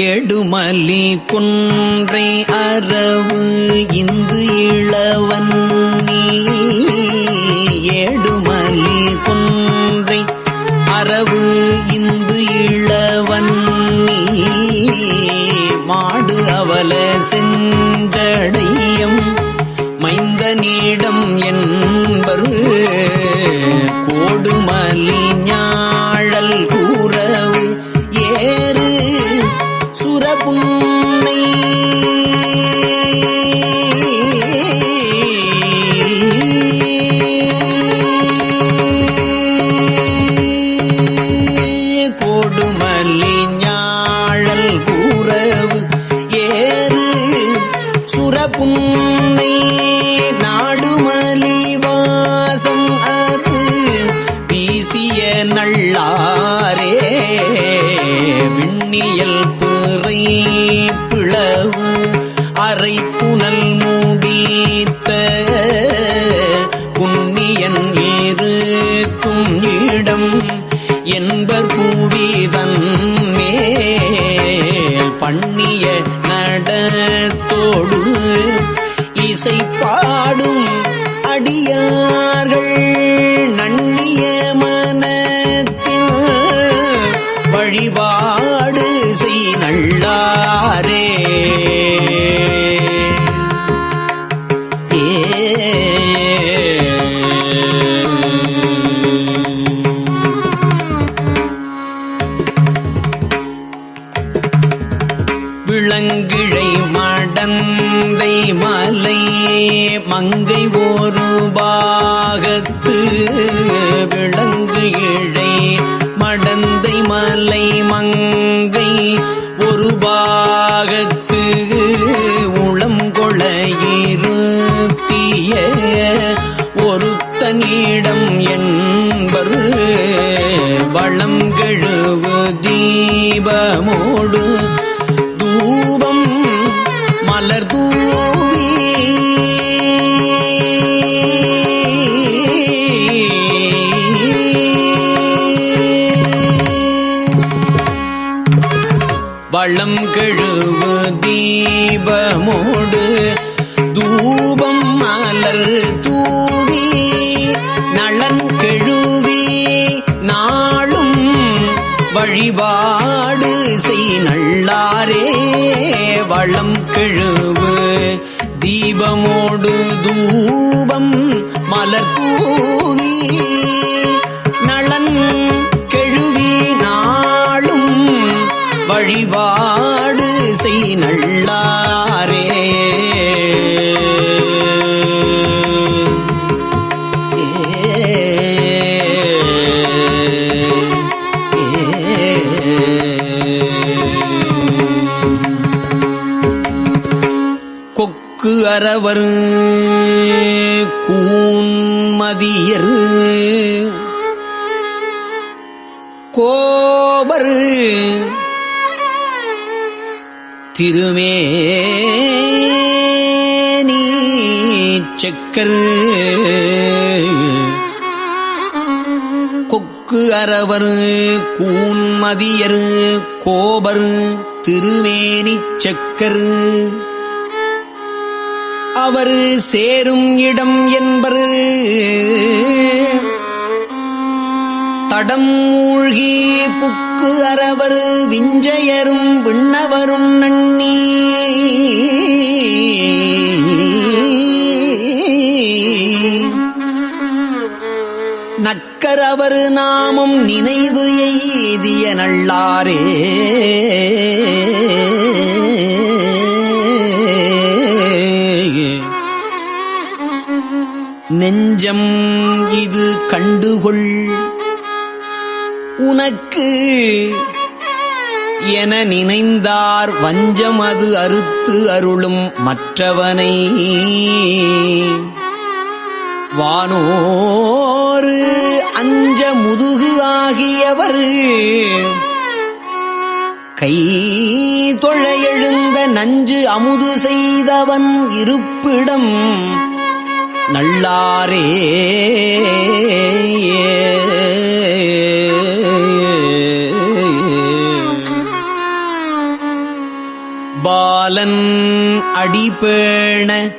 ஏடுமலி குன்றை அரவு இந்து இளவன் ஏடுமலி குன்றை அரவு இந்து இளவன் மாடு அவல செஞ்சடையும் மைந்த நீடம் என்பரு. கோடுமலி ஞா புண்ணியன் இருக்கும் இடம் என்பர் பூவிதன் மேல் பண்ணிய நடத்தோடு இசைப்பா வளம் கெழுவு தீபமோடு செய் நல்லாரே வளம் கெழுவு. தீபமோடு தூபம் மலர் தூவி. கூக்கு அறவர் கூன்மதியர். கோபர் திருமேனி செக்கர். கொக்கு அரவர் கூன்மதியர். கோபர் திருமேனி செக்கர். அவரு சேரும் இடம் என்பரு. தடம் மூழ்கி புக்கு அரவர் விஞ்சையரும் விண்ணவரும் நன்னி. நக்கரவர் நாமம் நினைவு எய்திய நல்லாரே. நெஞ்சம் இது கண்டுகொள். உனக்கு என நினைந்தார் வஞ்சம் அது அறுத்து அருளும் மற்றவனை. வானோரு அஞ்ச முதுகு ஆகியவர். கை தொழ எழுந்த நஞ்சு அமுது செய்தவன் இருப்பிடம். நல்லாரே. பாலன் அடிபேண.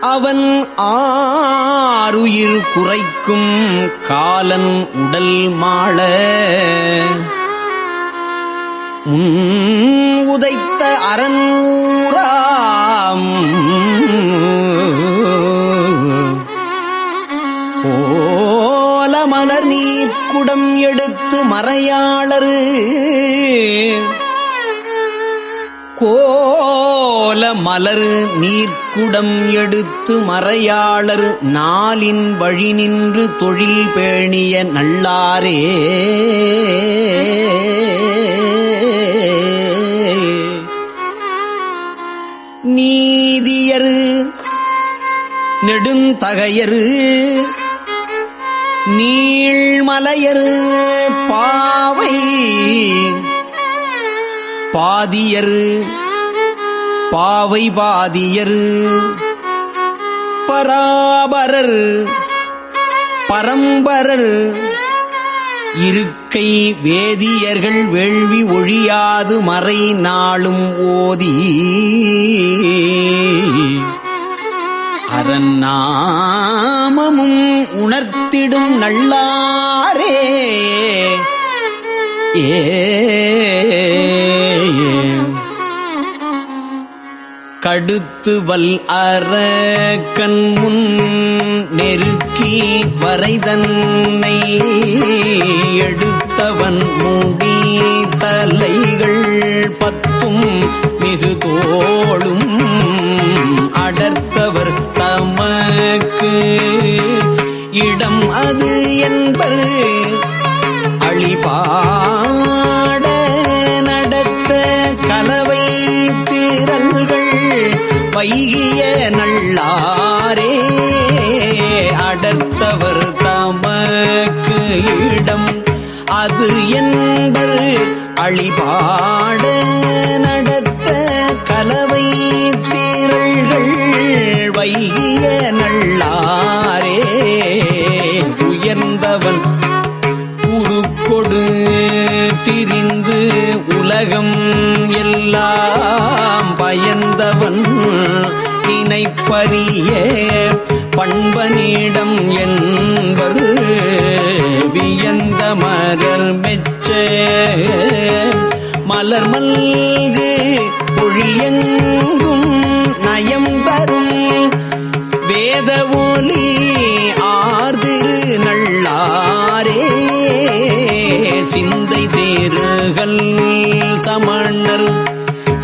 அவன் ஆறுயிர் குறைக்கும் காலன் உடல் மாள. முன் உதைத்த அரண்மூராம் ஓலமலர் மலர் நீர்க்குடம் எடுத்து மறையாளரு. கோல மலர் நீர்க்குடம் எடுத்து மறையாளர். நாளின் வழி நின்று தொழில் பேணிய நல்லாரே. நீதியரு நெடுந்தகையரு நீழ்மலையரு பாவை பாதியர் பாவை பாதியர் பராபரர் பரம்பரர் இருக்கை வேதியர்கள் வேள்வி ஒழியாது மறை நாளும் ஓதி. அரநாமமும் உணர்த்திடும் நல்லாரே. ஏ. கடுத்து வல் அற கண்முன் நெருக்கி வரைதன்னை எடு எடுத்தவன் மூடி தலைகள் பத்தும் மிகு தோளும் அடர்த்தவர் தமக்கு இடம் அது என்பர் அழிபாட நடத்த கலவை திரல்கள் பைகிய அது என்பர் அழிபாட நடத்த கலவை திரள்கள் வைய நல்லாரே. உயர்ந்தவன் உருக்கொடு திரிந்து உலகம் எல்லாம் பயந்தவன் நினைப்பறிய பண்பனிடம் என் மலர் மல்கு பொழியெங்கும் நயம் தரும். வேத ஒலி ஆர்திரு நள்ளாரே சிந்தை தேருகள் சமணர்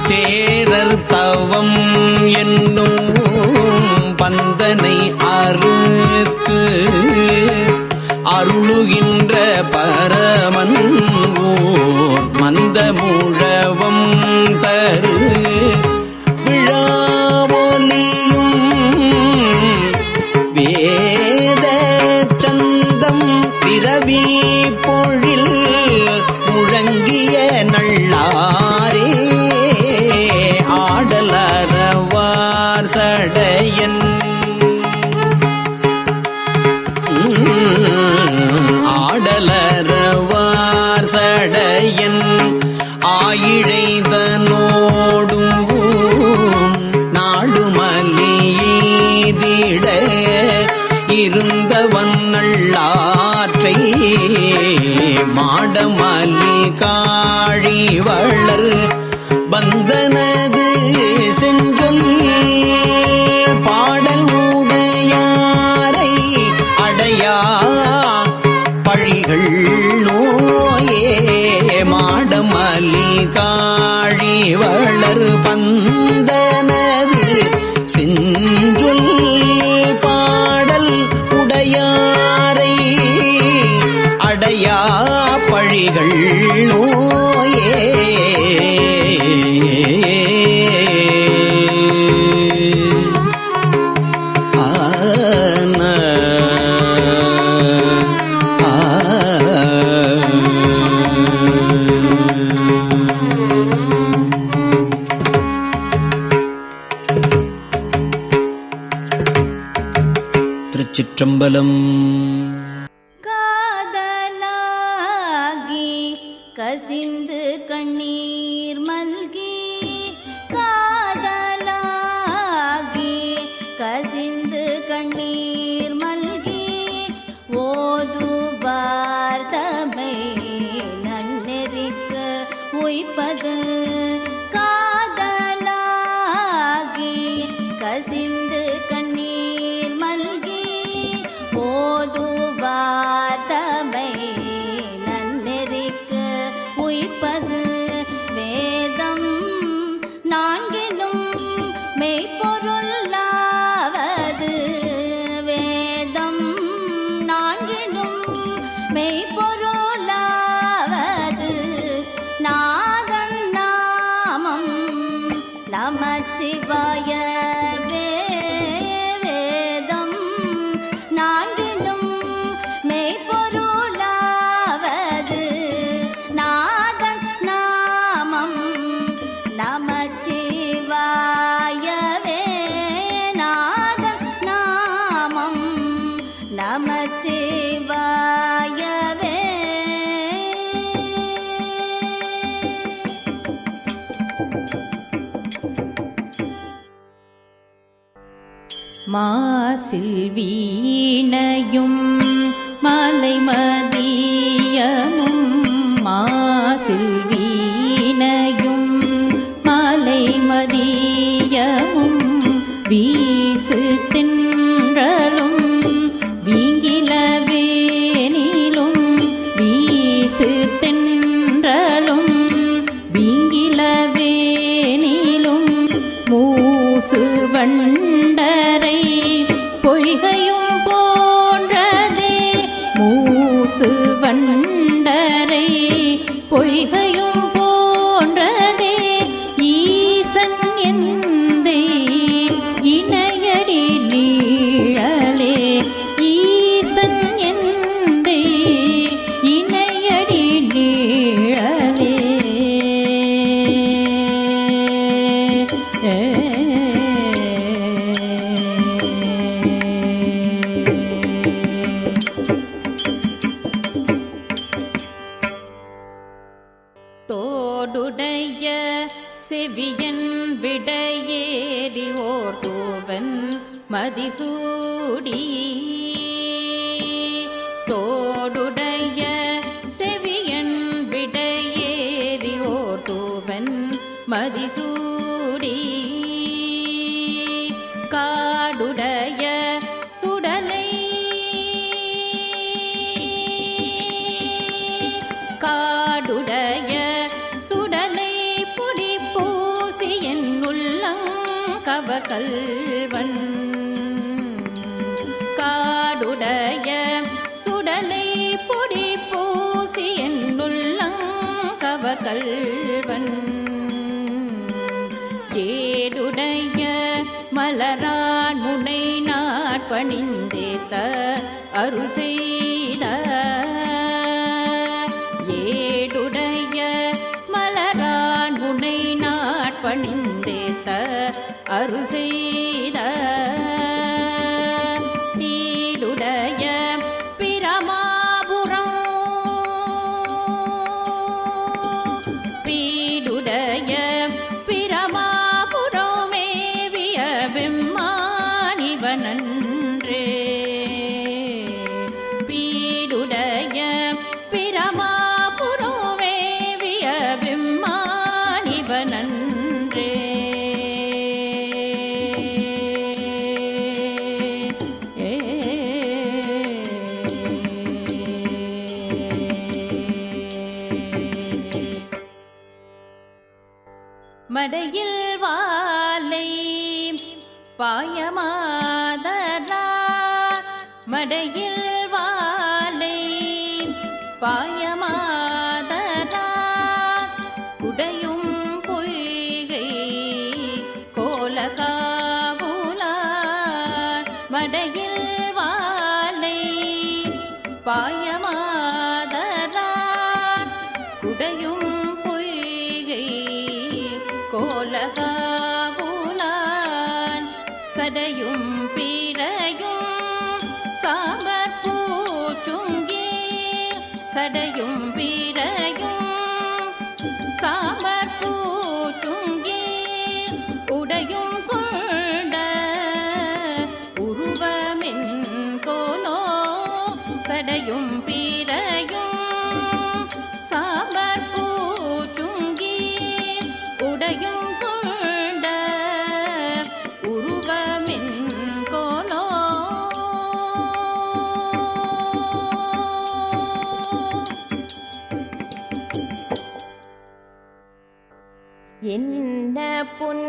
தேரர் தவம் என்னும் பந்தனை அறுத்து அருளுகின்ற பரமன் மந்த மூழவம் தரு. சடையன் ஆயிழைதனோடும் திருச்சிற்றம்பலம். மாசில் வீண in மலையேறி ஓர் தூவன் மதிசூடி கல் மடையில் வாலை பாயமாதரா மடையில் வாலை பாயமா என்ன புன்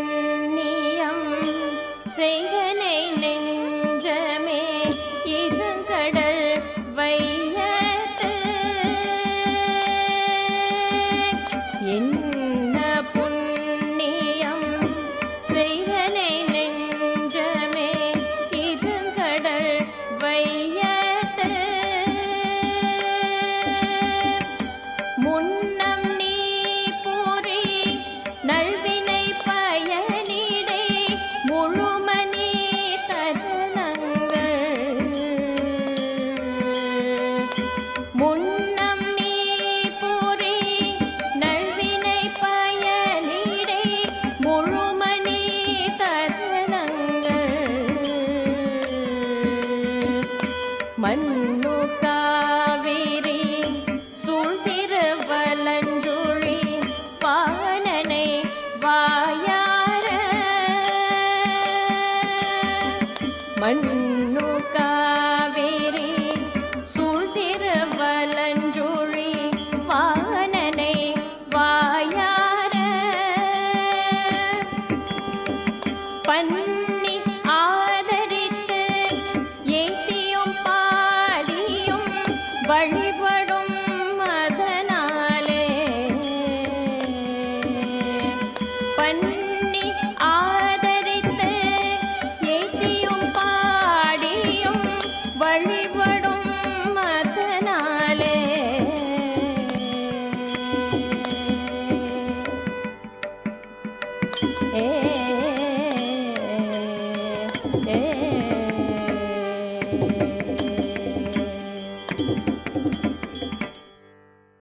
money. வழிபடும்